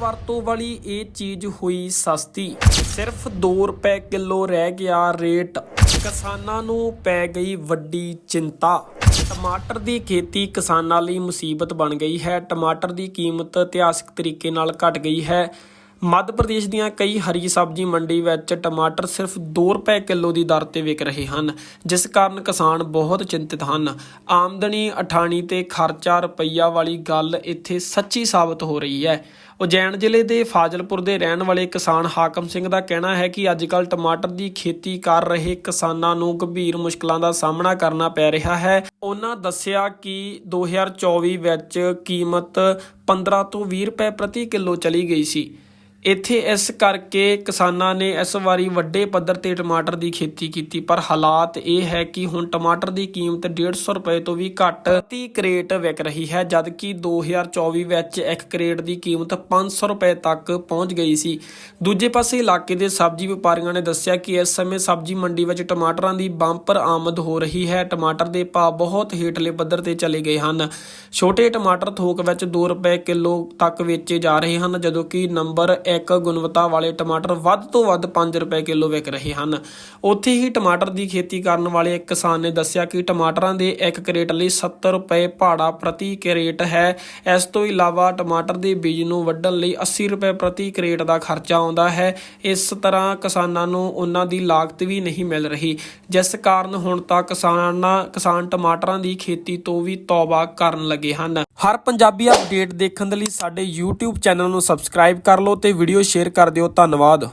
ਵਰਤੋਂ ਵਾਲੀ ਇਹ ਚੀਜ਼ ਹੋਈ ਸਸਤੀ। ਸਿਰਫ 2 ਰੁਪਏ ਕਿਲੋ ਰਹਿ ਗਿਆ ਰੇਟ। ਕਿਸਾਨਾਂ ਨੂੰ ਪੈ ਗਈ ਵੱਡੀ ਚਿੰਤਾ। ਟਮਾਟਰ ਦੀ ਖੇਤੀ ਕਿਸਾਨਾਂ ਲਈ ਮੁਸੀਬਤ ਬਣ ਗਈ ਹੈ। ਟਮਾਟਰ ਦੀ ਕੀਮਤ ਇਤਿਹਾਸਕ ਤਰੀਕੇ ਨਾਲ ਘਟ ਗਈ ਹੈ। ਮੱਧ ਪ੍ਰਦੇਸ਼ ਦੀਆਂ ਕਈ ਹਰੀ ਸਬਜ਼ੀ ਮੰਡੀ ਵਿੱਚ ਟਮਾਟਰ ਸਿਰਫ 2 ਰੁਪਏ ਕਿਲੋ ਦੀ ਦਰ ਤੇ ਵਿਕ ਰਹੇ ਹਨ, ਜਿਸ ਕਾਰਨ ਕਿਸਾਨ ਬਹੁਤ ਚਿੰਤਿਤ ਹਨ। ਆਮਦਨੀ, ਅਠਾਣੀ ਤੇ ਖਰਚਾ ਰੁਪਈਆ ਵਾਲੀ ਗੱਲ ਇੱਥੇ ਸੱਚੀ ਸਾਬਤ ਹੋ ਰਹੀ ਹੈ। ਉਜੈਨ ਜ਼ਿਲ੍ਹੇ ਦੇ ਫਾਜ਼ਿਲਪੁਰ ਦੇ ਰਹਿਣ ਵਾਲੇ ਕਿਸਾਨ ਹਾਕਮ ਸਿੰਘ ਦਾ ਕਹਿਣਾ ਹੈ ਕਿ ਅੱਜਕੱਲ ਟਮਾਟਰ ਦੀ ਖੇਤੀ ਕਰ ਰਹੇ ਕਿਸਾਨਾਂ ਨੂੰ ਗੰਭੀਰ ਮੁਸ਼ਕਲਾਂ ਦਾ ਸਾਹਮਣਾ ਕਰਨਾ ਪੈ ਰਿਹਾ ਹੈ। ਉਹਨਾਂ ਦੱਸਿਆ ਕਿ 2024 ਵਿੱਚ ਕੀਮਤ 15 ਤੋਂ 20 ਰੁਪਏ ਪ੍ਰਤੀ ਕਿਲੋ ਚਲੀ ਗਈ ਸੀ। ਇੱਥੇ ਇਸ ਕਰਕੇ ਕਿਸਾਨਾਂ ਨੇ ਇਸ ਵਾਰੀ ਵੱਡੇ ਪੱਧਰ ਤੇ ਟਮਾਟਰ ਦੀ ਖੇਤੀ ਕੀਤੀ, ਪਰ ਹਾਲਾਤ ਇਹ ਹੈ ਕਿ ਹੁਣ ਟਮਾਟਰ ਦੀ ਕੀਮਤ 150 ਰੁਪਏ ਤੋਂ ਵੀ ਘੱਟ ਪ੍ਰਤੀ ਕਰੇਟ ਵਿਕ ਰਹੀ ਹੈ, ਜਦਕਿ 2024 ਵਿੱਚ ਇੱਕ ਕਰੇਟ ਦੀ ਕੀਮਤ 500 ਰੁਪਏ ਤੱਕ ਪਹੁੰਚ ਗਈ ਸੀ। ਦੂਜੇ ਪਾਸੇ ਇਲਾਕੇ ਦੇ ਸਬਜ਼ੀ ਵਪਾਰੀਆਂ ਨੇ ਦੱਸਿਆ ਕਿ ਇਸ ਸਮੇਂ ਸਬਜ਼ੀ ਮੰਡੀ ਵਿੱਚ ਟਮਾਟਰਾਂ ਦੀ ਬੰਪਰ ਆਮਦ ਹੋ ਰਹੀ ਹੈ, ਟਮਾਟਰ ਦੇ ਭਾਅ ਬਹੁਤ ਹੇਠਲੇ ਪੱਧਰ ਤੇ ਚਲੇ ਗਏ ਹਨ। ਛੋਟੇ ਟਮਾਟਰ ਥੋਕ ਵਿੱਚ 2 ਰੁਪਏ ਕਿਲੋ ਤੱਕ ਵੇਚੇ ਜਾ ਰਹੇ ਹਨ, ਜਦੋਂ ਕਿ ਨੰਬਰ ਇੱਕ ਗੁਣਵੱਤਾ ਵਾਲੇ ਟਮਾਟਰ ਵੱਧ ਤੋਂ ਵੱਧ 5 ਰੁਪਏ ਕਿਲੋ ਵਿਕ ਰਹੇ ਹਨ। ਉੱਥੇ ਹੀ ਟਮਾਟਰ ਦੀ ਖੇਤੀ ਕਰਨ ਵਾਲੇ ਇੱਕ ਕਿਸਾਨ ਨੇ ਦੱਸਿਆ ਕਿ ਟਮਾਟਰਾਂ ਦੇ ਇੱਕ ਕਰੇਟ ਲਈ 70 ਰੁਪਏ ਭਾੜਾ ਪ੍ਰਤੀ ਕਰੇਟ ਹੈ। ਇਸ ਤੋਂ ਇਲਾਵਾ ਟਮਾਟਰ ਦੇ ਬੀਜ ਨੂੰ ਵੱਢਣ ਲਈ 80 ਰੁਪਏ ਪ੍ਰਤੀ ਕਰੇਟ ਦਾ ਖਰਚਾ ਆਉਂਦਾ ਹੈ। ਇਸ ਤਰ੍ਹਾਂ ਕਿਸਾਨਾਂ ਨੂੰ ਉਹਨਾਂ ਦੀ ਲਾਗਤ ਵੀ ਨਹੀਂ ਮਿਲ ਰਹੀ। ਜਿਸ ਕਾਰਨ ਹੁਣ ਤਾਂ ਕਿਸਾਨਾਂ, ਕਿਸਾਨ ਟਮਾਟਰਾਂ ਦੀ ਖੇਤੀ ਤੋਂ ਵੀ ਤੌਬਾ ਕਰਨ ਲੱਗੇ ਹਨ। ਹਰ ਪੰਜਾਬੀ ਅਪਡੇਟ ਦੇਖਣ ਦੇ ਲਈ ਸਾਡੇ YouTube ਚੈਨਲ ਨੂੰ ਸਬਸਕ੍ਰਾਈਬ ਕਰ ਲਓ ਤੇ ਵੀਡੀਓ ਸ਼ੇਅਰ ਕਰ ਦਿਓ। ਧੰਨਵਾਦ।